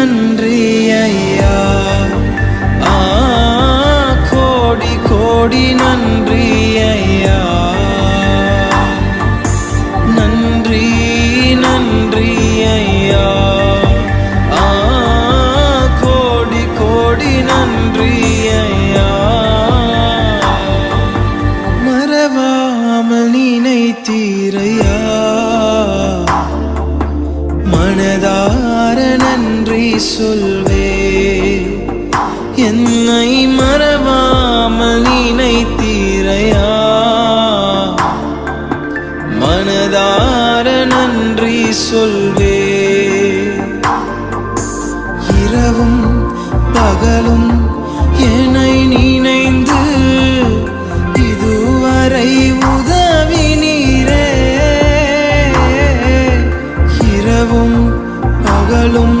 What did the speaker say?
நன்றி ஐயா. ஆ கோடி கோடி நன்றி ஐயா. நன்றி நன்றி ஐயா. ஆ கோடி கோடி நன்றி ஐயா. மறவாமல் நினைத்தீரையா மனதார நன்றி. சொல்வே என்னை மறவாமல் நினைத்தீரையா? மனதார நன்றி சொல்வே இரவும் பகலும் என்னை நினைந்து இதுவரை உதவி நீரே இரவும் பகலும்